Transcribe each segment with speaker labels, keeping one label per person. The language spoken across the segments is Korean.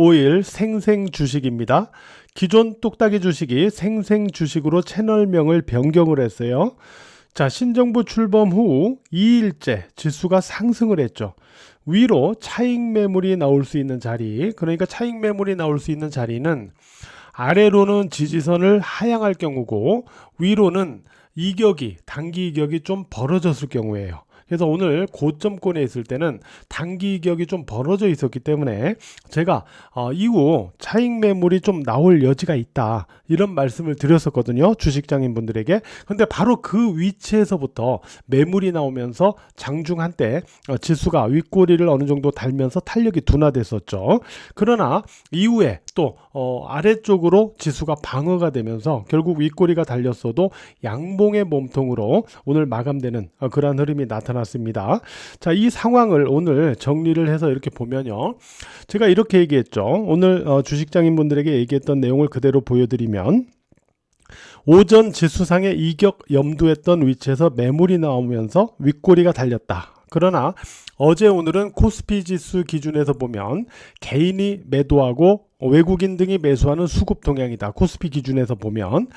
Speaker 1: 5일 생생 주식입니다. 기존 똑딱이 주식이 생생 주식으로 채널명을 변경을 했어요. 자, 신정부 출범 후 2일째 지수가 상승을 했죠. 위로 차익 매물이 나올 수 있는 자리, 그러니까 차익 매물이 나올 수 있는 자리는 아래로는 지지선을 하향할 경우고 위로는 이격이 단기 이격이 좀 벌어졌을 경우예요. 그래서 오늘 고점권에 있을 때는 단기 이격이 좀 벌어져 있었기 때문에 제가 어, 이후 차익 매물이 좀 나올 여지가 있다 이런 말씀을 드렸었거든요 주식장인 분들에게. 근데 바로 그 위치에서부터 매물이 나오면서 장중 한때 어, 지수가 윗꼬리를 어느 정도 달면서 탄력이 둔화됐었죠. 그러나 이후에 또 어, 아래쪽으로 지수가 방어가 되면서 결국 윗꼬리가 달렸어도 양봉의 몸통으로 오늘 마감되는 어, 그러한 흐름이 나타 났습니다. 자, 이 상황을 오늘 정리를 해서 이렇게 보면요. 제가 이렇게 얘기했죠. 오늘 어, 주식장인 분들에게 얘기했던 내용을 그대로 보여드리면 오전 지수상의 이격 염두했던 위치에서 매물이 나오면서 윗꼬리가 달렸다. 그러나 어제 오늘은 코스피 지수 기준에서 보면 개인이 매도하고 외국인 등이 매수하는 수급 동향이다. 코스피 기준에서 보면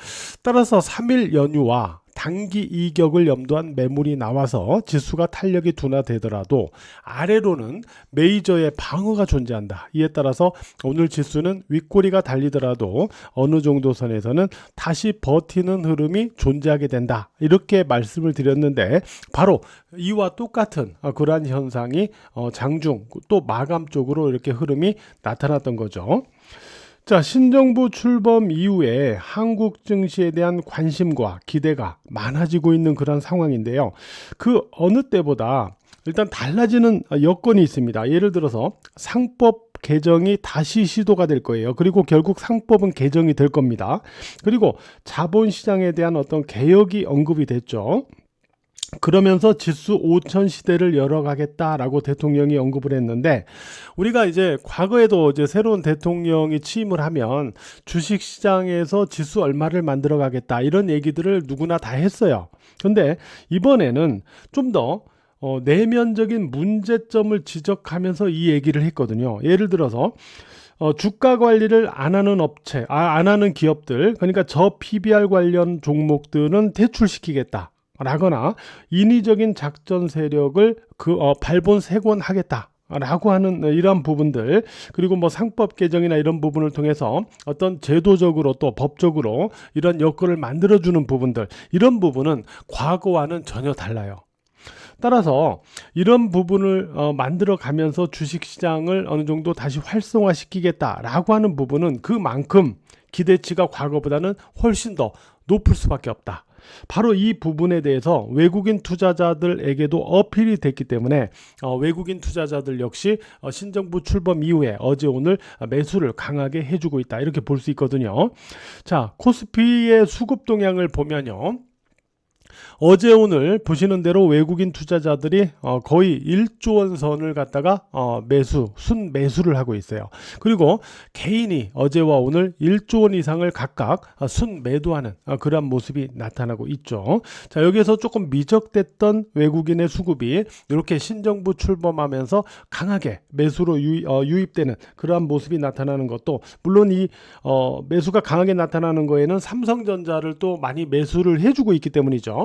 Speaker 1: 따라서 3일 연휴와 단기 이격을 염두한 매물이 나와서 지수가 탄력이 둔화되더라도 아래로는 메이저의 방어가 존재한다. 이에 따라서 오늘 지수는 윗꼬리가 달리더라도 어느 정도 선에서는 다시 버티는 흐름이 존재하게 된다. 이렇게 말씀을 드렸는데 바로 이와 똑같은 어, 그러한 현상이 어, 장중 또 마감 쪽으로 이렇게 흐름이 나타났던 거죠. 자, 신정부 출범 이후에 한국 증시에 대한 관심과 기대가 많아지고 있는 그런 상황인데요. 그 어느 때보다 일단 달라지는 여건이 있습니다. 예를 들어서 상법 개정이 다시 시도가 될 거예요. 그리고 결국 상법은 개정이 될 겁니다. 그리고 자본시장에 대한 어떤 개혁이 언급이 됐죠. 그러면서 지수 5천 시대를 열어가겠다라고 대통령이 언급을 했는데 우리가 이제 과거에도 이제 새로운 대통령이 취임을 하면 주식 시장에서 지수 얼마를 만들어 가겠다 이런 얘기들을 누구나 다 했어요. 근데 이번에는 좀더 어, 내면적인 문제점을 지적하면서 이 얘기를 했거든요. 예를 들어서 어, 주가 관리를 안 하는 업체, 아, 안 하는 기업들, 그러니까 저 PBR 관련 종목들은 퇴출시키겠다. 라거나 인위적인 작전 세력을 그 어, 발본 세곤하겠다. 라고 하는 이러한 부분들 그리고 뭐 상법 개정이나 이런 부분을 통해서 어떤 제도적으로 또 법적으로 이런 여건을 만들어주는 부분들 이런 부분은 과거와는 전혀 달라요. 따라서 이런 부분을 어, 만들어 가면서 주식 시장을 어느 정도 다시 활성화시키겠다라고 하는 부분은 그만큼 기대치가 과거보다는 훨씬 더 높을 수밖에 없다. 바로 이 부분에 대해서 외국인 투자자들에게도 어필이 됐기 때문에 어, 외국인 투자자들 역시 어, 신정부 출범 이후에 어제 오늘 매수를 강하게 해주고 있다 이렇게 볼 수 있거든요. 자 코스피의 수급 동향을 보면요. 어제 오늘 보시는 대로 외국인 투자자들이 어, 거의 1조 원 선을 갖다가 어, 매수 순 매수를 하고 있어요. 그리고 개인이 어제와 오늘 1조 원 이상을 각각 어, 순 매도하는 어, 그러한 모습이 나타나고 있죠. 자 여기에서 조금 미적됐던 외국인의 수급이 이렇게 신정부 출범하면서 강하게 매수로 유입, 어, 유입되는 그러한 모습이 나타나는 것도 물론 이 어, 매수가 강하게 나타나는 거에는 삼성전자를 또 많이 매수를 해주고 있기 때문이죠.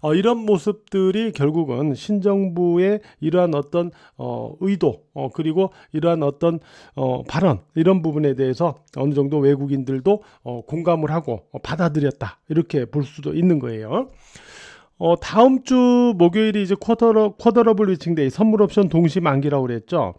Speaker 1: 어, 이런 모습들이 결국은 신정부의 이러한 어떤 어, 의도 어, 그리고 이러한 어떤 어, 발언 이런 부분에 대해서 어느 정도 외국인들도 어, 공감을 하고 어, 받아들였다 이렇게 볼 수도 있는 거예요. 어, 다음 주 목요일이 이제 쿼터 쿼터러블 위칭데이 선물 옵션 동시 만기라고 그랬죠.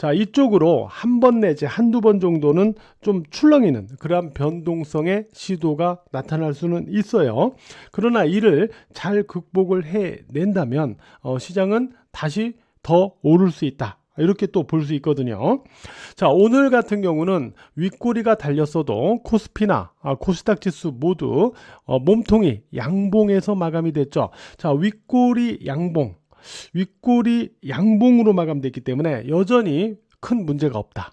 Speaker 1: 자, 이쪽으로 한 번 내지 한두 번 정도는 좀 출렁이는 그러한 변동성의 시도가 나타날 수는 있어요. 그러나 이를 잘 극복을 해낸다면 어, 시장은 다시 더 오를 수 있다. 이렇게 또 볼 수 있거든요. 자, 오늘 같은 경우는 윗꼬리가 달렸어도 코스피나 아, 코스닥 지수 모두 어, 몸통이 양봉에서 마감이 됐죠. 자, 윗꼬리 양봉. 윗골이 양봉으로 마감됐기 때문에 여전히 큰 문제가 없다.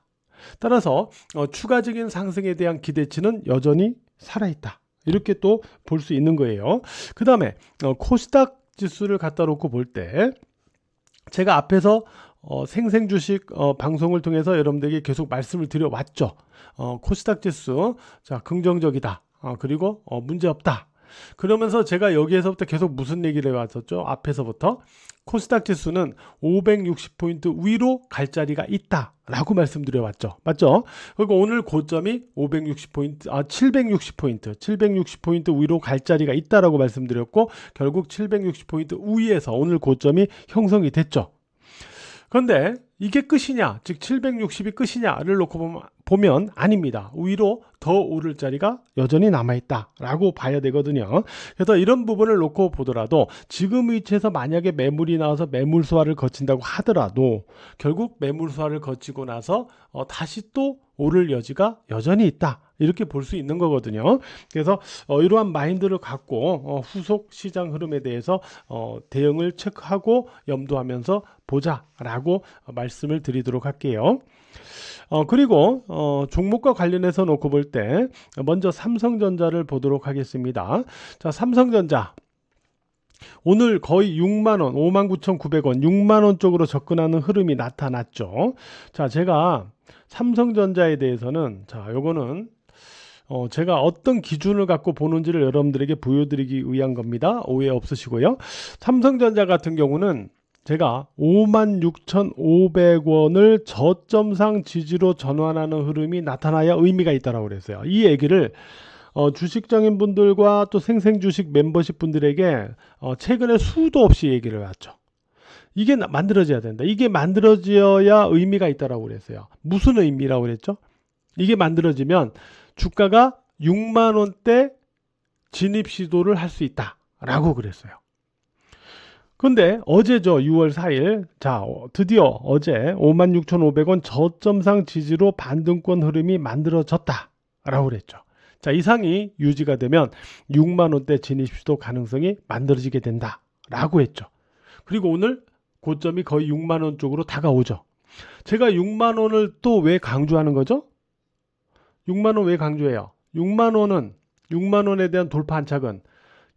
Speaker 1: 따라서 어, 추가적인 상승에 대한 기대치는 여전히 살아있다. 이렇게 또 볼 수 있는 거예요. 그 다음에 어, 코스닥 지수를 갖다 놓고 볼 때 제가 앞에서 어, 생생 주식 어, 방송을 통해서 여러분들에게 계속 말씀을 드려왔죠. 어, 코스닥 지수 자 긍정적이다. 어, 그리고 어, 문제 없다. 그러면서 제가 여기에서부터 계속 무슨 얘기를 해왔었죠? 앞에서부터 코스닥 지수는 560포인트 위로 갈 자리가 있다 라고 말씀드려 왔죠. 맞죠? 그리고 오늘 고점이 560포인트, 아 760포인트, 760포인트 위로 갈 자리가 있다라고 말씀드렸고 결국 760포인트 위에서 오늘 고점이 형성이 됐죠. 그런데 이게 끝이냐, 즉 760이 끝이냐를 놓고 보면, 보면 아닙니다. 위로 더 오를 자리가 여전히 남아있다라고 봐야 되거든요. 그래서 이런 부분을 놓고 보더라도 지금 위치에서 만약에 매물이 나와서 매물 수화를 거친다고 하더라도 결국 매물 수화를 거치고 나서 어, 다시 또 오를 여지가 여전히 있다. 이렇게 볼 수 있는 거거든요. 그래서 어, 이러한 마인드를 갖고 어, 후속 시장 흐름에 대해서 어, 대응을 체크하고 염두하면서 보자라고 어, 말씀을 드리도록 할게요. 어, 그리고 어, 종목과 관련해서 놓고 볼 때 먼저 삼성전자를 보도록 하겠습니다. 자, 삼성전자 오늘 거의 6만 원, 59,900원, 6만 원 쪽으로 접근하는 흐름이 나타났죠. 자, 제가 삼성전자에 대해서는 자, 요거는 어, 제가 어떤 기준을 갖고 보는지를 여러분들에게 보여드리기 위한 겁니다. 오해 없으시고요. 삼성전자 같은 경우는 제가 56,500원을 저점상 지지로 전환하는 흐름이 나타나야 의미가 있다라고 그랬어요. 이 얘기를 어, 주식장인 분들과 또 생생주식 멤버십 분들에게 어, 최근에 수도 없이 얘기를 해왔죠. 이게 나- 만들어져야 된다. 이게 만들어져야 의미가 있다라고 그랬어요. 무슨 의미라고 그랬죠? 이게 만들어지면 주가가 6만 원대 진입 시도를 할 수 있다라고 그랬어요. 근데 어제죠. 6월 4일. 자, 어, 드디어 어제 56,500원 저점상 지지로 반등권 흐름이 만들어졌다 라고 그랬죠. 자, 이상이 유지가 되면 6만 원대 진입 시도 가능성이 만들어지게 된다 라고 했죠. 그리고 오늘 고점이 거의 6만 원 쪽으로 다가오죠. 제가 6만 원을 또 왜 강조하는 거죠? 6만 원 왜 강조해요? 6만 원은 6만 원에 대한 돌파 안착은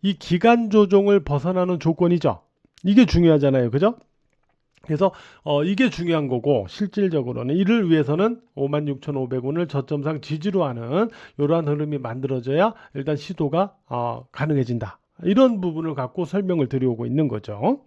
Speaker 1: 이 기간 조정을 벗어나는 조건이죠. 이게 중요하잖아요. 그죠? 그래서 어, 이게 중요한 거고 실질적으로는 이를 위해서는 56,500원을 저점상 지지로 하는 이러한 흐름이 만들어져야 일단 시도가 어, 가능해진다. 이런 부분을 갖고 설명을 드리고 있는 거죠.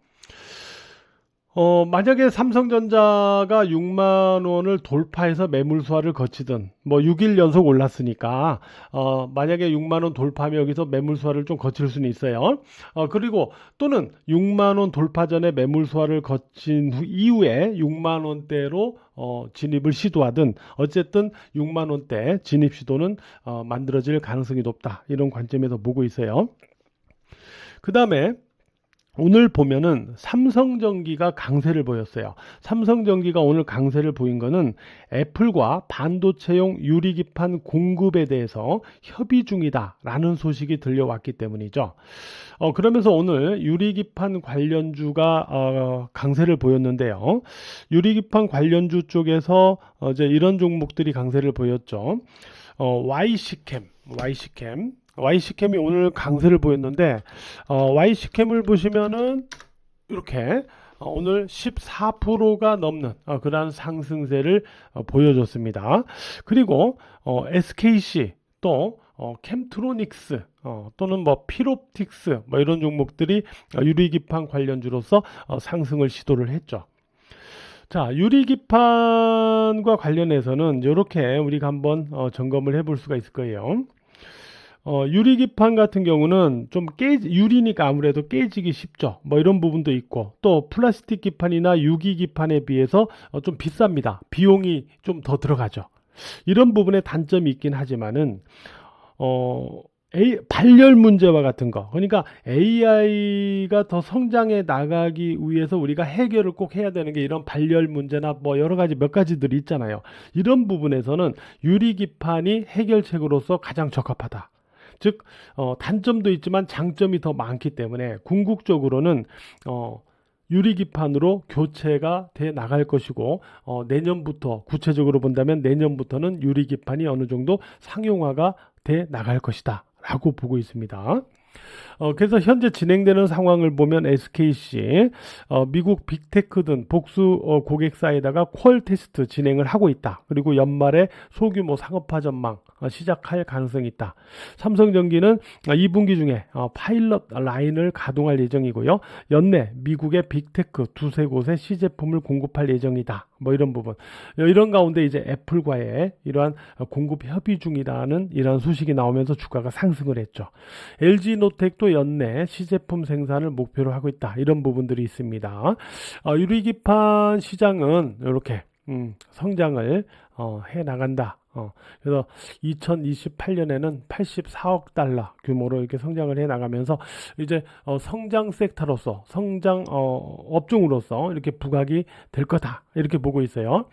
Speaker 1: 어, 만약에 삼성전자가 6만 원을 돌파해서 매물 수화를 거치든 뭐 6일 연속 올랐으니까 어, 만약에 6만 원 돌파하면 여기서 매물 수화를 좀 거칠 수는 있어요. 어, 그리고 또는 6만 원 돌파 전에 매물 수화를 거친 후 이후에 6만 원대로 어, 진입을 시도하든 어쨌든 6만 원대 진입 시도는 어, 만들어질 가능성이 높다. 이런 관점에서 보고 있어요. 그 다음에 오늘 보면은 삼성전기가 강세를 보였어요. 삼성전기가 오늘 강세를 보인 거는 애플과 반도체용 유리기판 공급에 대해서 협의 중이다라는 소식이 들려왔기 때문이죠. 어, 그러면서 오늘 유리기판 관련주가 어, 강세를 보였는데요. 유리기판 관련주 쪽에서 어, 이제 이런 종목들이 강세를 보였죠. 어, YC캠, YC캠. YC캠이 오늘 강세를 보였는데 어, YC캠을 보시면은 이렇게 어, 오늘 14%가 넘는 어, 그러한 상승세를 어, 보여줬습니다. 그리고 어, SKC 또 어, 캠트로닉스 어, 또는 뭐 필옵틱스 뭐 이런 종목들이 어, 유리기판 관련주로서 어, 상승을 시도를 했죠. 자, 유리기판과 관련해서는 이렇게 우리가 한번 어, 점검을 해볼 수가 있을 거예요. 어, 유리기판 같은 경우는 좀 깨, 유리니까 아무래도 깨지기 쉽죠. 뭐 이런 부분도 있고, 또 플라스틱 기판이나 유기기판에 비해서 어, 좀 비쌉니다. 비용이 좀 더 들어가죠. 이런 부분에 단점이 있긴 하지만은, 어, A, 발열 문제와 같은 거. 그러니까 AI가 더 성장해 나가기 위해서 우리가 해결을 꼭 해야 되는 게 이런 발열 문제나 뭐 여러 가지 몇 가지들이 있잖아요. 이런 부분에서는 유리 기판이 해결책으로서 가장 적합하다. 즉 어, 단점도 있지만 장점이 더 많기 때문에 궁극적으로는 어, 유리기판으로 교체가 돼 나갈 것이고 어, 내년부터 구체적으로 본다면 내년부터는 유리기판이 어느 정도 상용화가 돼 나갈 것이다 라고 보고 있습니다. 어, 그래서 현재 진행되는 상황을 보면 SKC, 어, 미국 빅테크 등 복수 어, 고객사에다가 퀄 테스트 진행을 하고 있다. 그리고 연말에 소규모 상업화 전망 어, 시작할 가능성이 있다. 삼성전기는 어, 2분기 중에 어, 파일럿 라인을 가동할 예정이고요. 연내 미국의 빅테크 두세 곳에 시제품을 공급할 예정이다. 뭐 이런 부분. 어, 이런 가운데 이제 애플과의 이러한 어, 공급 협의 중이라는 이런 소식이 나오면서 주가가 상승을 했죠. LG 노텍도 연내 시제품 생산을 목표로 하고 있다. 이런 부분들이 있습니다. 어, 유리기판 시장은 이렇게 음, 성장을 어, 해 나간다. 어, 그래서 2028년에는 84억 달러 규모로 이렇게 성장을 해 나가면서 이제 어, 성장 섹터로서 성장 어, 업종으로서 이렇게 부각이 될 거다 이렇게 보고 있어요.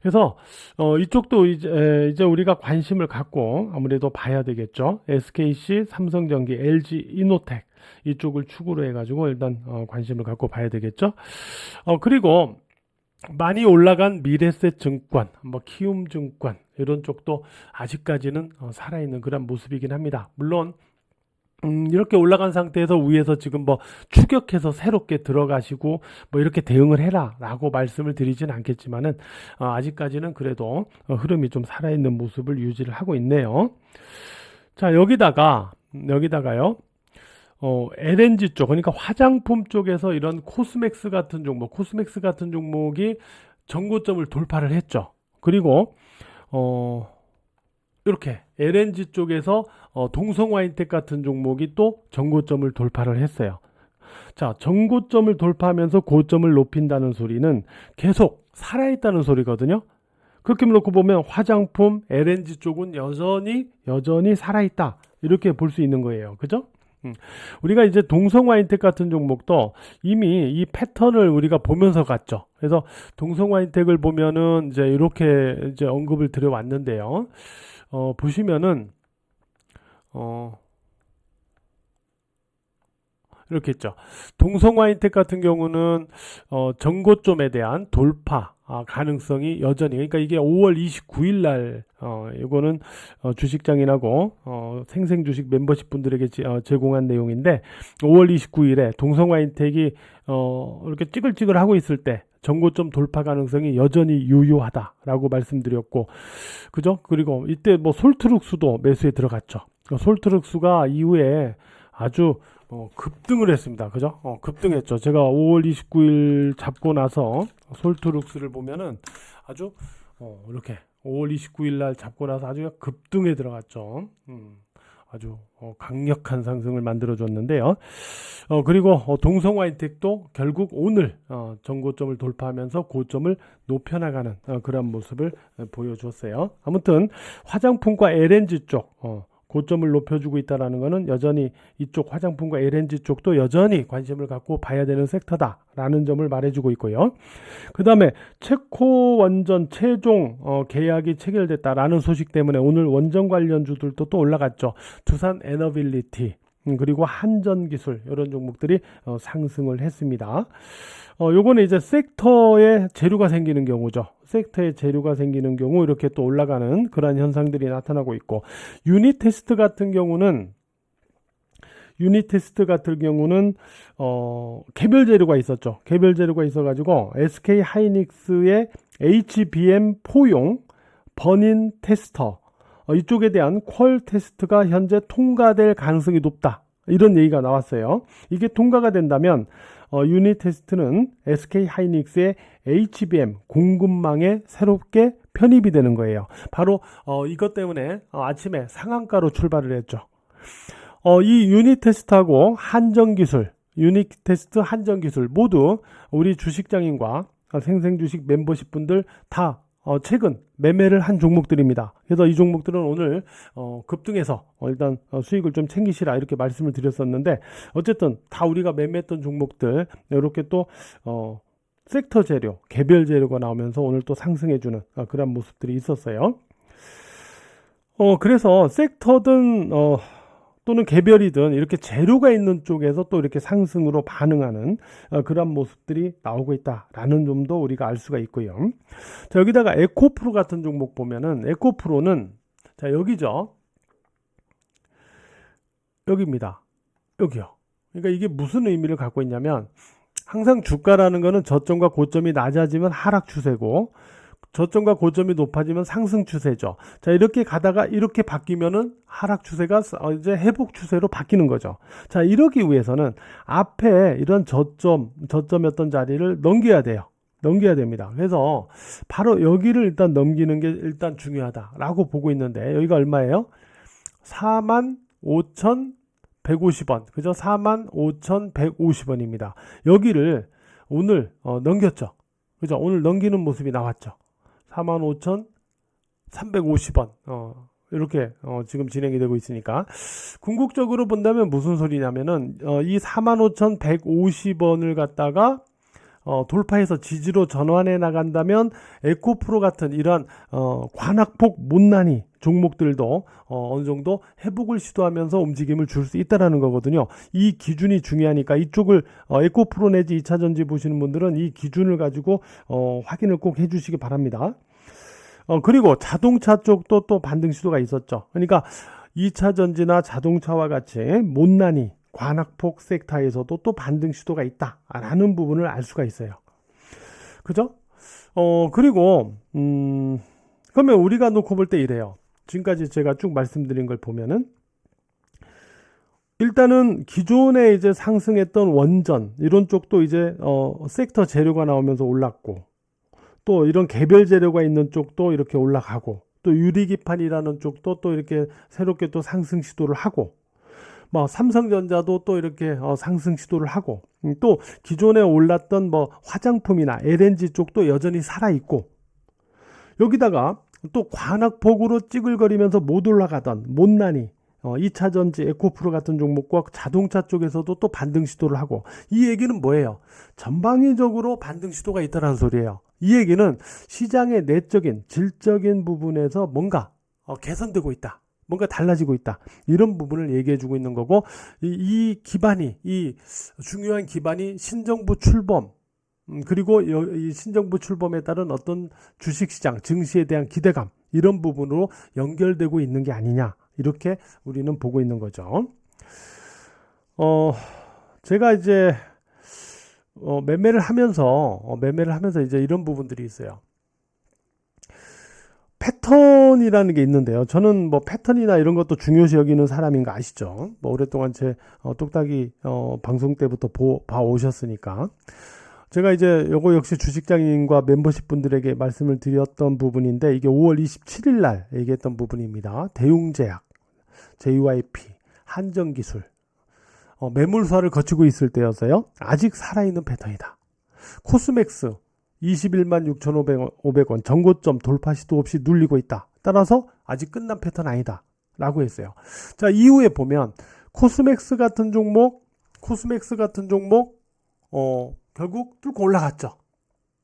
Speaker 1: 그래서 어, 이쪽도 이제, 에, 이제 우리가 관심을 갖고 아무래도 봐야 되겠죠. SKC, 삼성전기, LG, 이노텍 이쪽을 축으로 해가지고 일단 어, 관심을 갖고 봐야 되겠죠. 어, 그리고 많이 올라간 미래세 증권, 뭐 키움 증권 이런 쪽도 아직까지는 어, 살아있는 그런 모습이긴 합니다. 물론 음, 이렇게 올라간 상태에서 위에서 지금 뭐 추격해서 새롭게 들어가시고 뭐 이렇게 대응을 해라라고 말씀을 드리진 않겠지만은 어, 아직까지는 그래도 어, 흐름이 좀 살아있는 모습을 유지를 하고 있네요. 자 여기다가 여기다가요. 어, LNG 쪽, 그러니까 화장품 쪽에서 이런 코스맥스 같은 종목, 코스맥스 같은 종목이 전고점을 돌파를 했죠. 그리고, 어, 이렇게 LNG 쪽에서 어, 동성와인텍 같은 종목이 또 전고점을 돌파를 했어요. 자, 전고점을 돌파하면서 고점을 높인다는 소리는 계속 살아있다는 소리거든요. 그렇게 놓고 보면 화장품, LNG 쪽은 여전히, 여전히 살아있다. 이렇게 볼 수 있는 거예요. 그죠? 음. 우리가 이제 동성 와인텍 같은 종목도 이미 이 패턴을 우리가 보면서 갔죠. 그래서 동성 와인텍을 보면은 이제 이렇게 이제 언급을 드려왔는데요. 어, 보시면은, 어, 이렇게 있죠. 동성 와인텍 같은 경우는 어, 전고점에 대한 돌파 아, 가능성이 여전히 그러니까 이게 5월 29일 날 어, 이거는 어, 주식장인하고 어, 생생 주식 멤버십 분들에게 지, 어, 제공한 내용인데 5월 29일에 동성와인텍이 어, 이렇게 찌글찌글 하고 있을 때 전고점 돌파 가능성이 여전히 유효하다라고 말씀드렸고 그죠? 그리고 이때 뭐 솔트룩스도 매수에 들어갔죠. 솔트룩스가 이후에 아주 어, 급등을 했습니다. 그죠? 어, 급등했죠. 제가 5월 29일 잡고 나서 솔트룩스를 보면은 아주 어, 이렇게 5월 29일 날 잡고 나서 아주 급등에 들어갔죠. 음, 아주 어, 강력한 상승을 만들어 줬는데요. 어, 그리고 어, 동성와인텍도 결국 오늘 어, 전고점을 돌파하면서 고점을 높여나가는 어, 그런 모습을 어, 보여주었어요. 아무튼 화장품과 LNG 쪽 어, 고점을 높여주고 있다라는 것은 여전히 이쪽 화장품과 LNG 쪽도 여전히 관심을 갖고 봐야 되는 섹터다라는 점을 말해주고 있고요. 그 다음에 체코 원전 최종 어, 계약이 체결됐다라는 소식 때문에 오늘 원전 관련주들도 또 올라갔죠. 두산 에너빌리티 음, 그리고 한전 기술 이런 종목들이 어, 상승을 했습니다. 어, 요거는 이제 섹터에 재료가 생기는 경우죠. 섹터에 재료가 생기는 경우 이렇게 또 올라가는 그러한 현상들이 나타나고 있고 유닛 테스트 같은 경우는 유닛 테스트 같은 경우는 어, 개별 재료가 있었죠. 개별 재료가 있어가지고 SK 하이닉스의 HBM 포용 버닌 테스터 어, 이쪽에 대한 퀄 테스트가 현재 통과될 가능성이 높다. 이런 얘기가 나왔어요. 이게 통과가 된다면 어, 유닛 테스트는 SK 하이닉스의 HBM 공급망에 새롭게 편입이 되는 거예요. 바로 어, 이것 때문에 어, 아침에 상한가로 출발을 했죠. 어, 이 유닛 테스트하고 한정 기술, 유닛 테스트 한정 기술 모두 우리 주식장인과 생생주식 멤버십 분들 다 어, 최근 매매를 한 종목들입니다. 그래서 이 종목들은 오늘 어, 급등해서 어, 일단 어, 수익을 좀 챙기시라 이렇게 말씀을 드렸었는데 어쨌든 다 우리가 매매했던 종목들 이렇게 또 어, 섹터 재료, 개별 재료가 나오면서 오늘 또 상승해주는 어, 그런 모습들이 있었어요. 어, 그래서 섹터든 어, 또는 개별이든 이렇게 재료가 있는 쪽에서 또 이렇게 상승으로 반응하는 어, 그런 모습들이 나오고 있다라는 점도 우리가 알 수가 있고요. 자, 여기다가 에코프로 같은 종목 보면은 에코프로는 자, 여기죠. 여기입니다. 여기요. 그러니까 이게 무슨 의미를 갖고 있냐면 항상 주가라는 거는 저점과 고점이 낮아지면 하락 추세고 저점과 고점이 높아지면 상승 추세죠. 자, 이렇게 가다가 이렇게 바뀌면은 하락 추세가 어, 이제 회복 추세로 바뀌는 거죠. 자, 이러기 위해서는 앞에 이런 저점, 저점이었던 자리를 넘겨야 돼요. 넘겨야 됩니다. 그래서 바로 여기를 일단 넘기는 게 일단 중요하다라고 보고 있는데 여기가 얼마예요? 4만 5,150원. 그죠? 4만 5,150원입니다. 여기를 오늘 어, 넘겼죠. 그죠? 오늘 넘기는 모습이 나왔죠. 45,350원. 어, 이렇게 어, 지금 진행이 되고 있으니까 궁극적으로 본다면 무슨 소리냐면은 어, 이 45,150원을 갖다가 어, 돌파해서 지지로 전환해 나간다면 에코프로 같은 이러한 어, 관악폭 못난이 종목들도 어, 어느 정도 회복을 시도하면서 움직임을 줄 수 있다라는 거거든요. 이 기준이 중요하니까 이쪽을 어, 에코프로 내지 2차 전지 보시는 분들은 이 기준을 가지고 어, 확인을 꼭 해주시기 바랍니다. 어, 그리고 자동차 쪽도 또 반등 시도가 있었죠. 그러니까 2차 전지나 자동차와 같이 못난이 관악폭 섹터에서도 또 반등 시도가 있다라는 부분을 알 수가 있어요. 그죠? 어, 그리고, 음, 그러면 우리가 놓고 볼 때 이래요. 지금까지 제가 쭉 말씀드린 걸 보면은, 일단은 기존에 이제 상승했던 원전, 이런 쪽도 이제, 어, 섹터 재료가 나오면서 올랐고, 또 이런 개별 재료가 있는 쪽도 이렇게 올라가고, 또 유리기판이라는 쪽도 또 이렇게 새롭게 또 상승 시도를 하고, 뭐 삼성전자도 또 이렇게 어, 상승 시도를 하고 음, 또 기존에 올랐던 뭐 화장품이나 LNG 쪽도 여전히 살아 있고 여기다가 또 관악폭으로 찌글거리면서 못 올라가던 못난이 어, 2차 전지 에코프로 같은 종목과 자동차 쪽에서도 또 반등 시도를 하고 이 얘기는 뭐예요? 전방위적으로 반등 시도가 있다는 소리예요. 이 얘기는 시장의 내적인 질적인 부분에서 뭔가 어, 개선되고 있다. 뭔가 달라지고 있다. 이런 부분을 얘기해 주고 있는 거고, 이, 이 기반이, 이 중요한 기반이 신정부 출범, 음, 그리고 여, 이 신정부 출범에 따른 어떤 주식시장, 증시에 대한 기대감, 이런 부분으로 연결되고 있는 게 아니냐. 이렇게 우리는 보고 있는 거죠. 어, 제가 이제, 어, 매매를 하면서, 어, 매매를 하면서 이제 이런 부분들이 있어요. 패턴이라는 게 있는데요. 저는 뭐 패턴이나 이런 것도 중요시 여기는 사람인 거 아시죠? 뭐 오랫동안 제 어, 똑딱이 어, 방송 때부터 보, 봐 오셨으니까. 제가 이제 요거 역시 주식장인과 멤버십 분들에게 말씀을 드렸던 부분인데 이게 5월 27일 날 얘기했던 부분입니다. 대웅제약, JYP, 한정기술, 어, 매물수화를 거치고 있을 때여서요. 아직 살아있는 패턴이다. 코스맥스, 21만 6,500원 전고점 돌파 시도 없이 눌리고 있다. 따라서 아직 끝난 패턴 아니다. 라고 했어요. 자, 이후에 보면 코스맥스 같은 종목, 코스맥스 같은 종목, 어, 결국 뚫고 올라갔죠.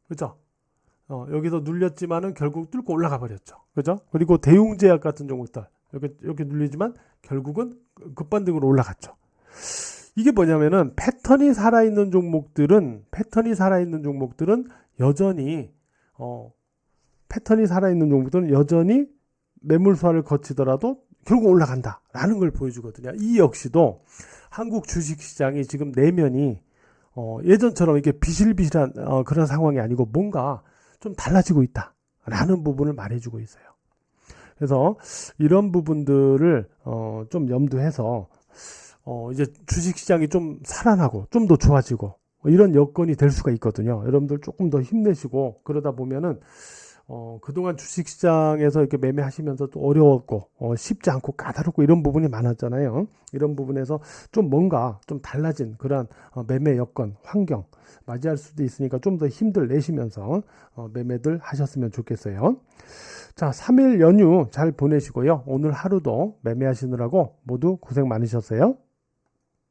Speaker 1: 그죠? 어, 여기서 눌렸지만은 결국 뚫고 올라가 버렸죠. 그죠? 그리고 대웅제약 같은 종목들, 이렇게, 이렇게 눌리지만 결국은 급반등으로 올라갔죠. 이게 뭐냐면은 패턴이 살아있는 종목들은, 패턴이 살아있는 종목들은 여전히 어, 패턴이 살아있는 종목들은 여전히 매물수화를 거치더라도 결국 올라간다라는 걸 보여주거든요. 이 역시도 한국 주식시장이 지금 내면이 어, 예전처럼 이렇게 비실비실한 어, 그런 상황이 아니고 뭔가 좀 달라지고 있다라는 부분을 말해주고 있어요. 그래서 이런 부분들을 어, 좀 염두해서 어, 이제 주식시장이 좀 살아나고 좀 더 좋아지고 뭐 이런 여건이 될 수가 있거든요. 여러분들 조금 더 힘내시고 그러다 보면은 어, 그동안 주식시장에서 이렇게 매매하시면서 또 어려웠고, 어, 쉽지 않고 까다롭고 이런 부분이 많았잖아요. 이런 부분에서 좀 뭔가 좀 달라진 그런 어, 매매 여건, 환경 맞이할 수도 있으니까 좀 더 힘들 내시면서 어, 매매들 하셨으면 좋겠어요. 자, 3일 연휴 잘 보내시고요. 오늘 하루도 매매하시느라고 모두 고생 많으셨어요.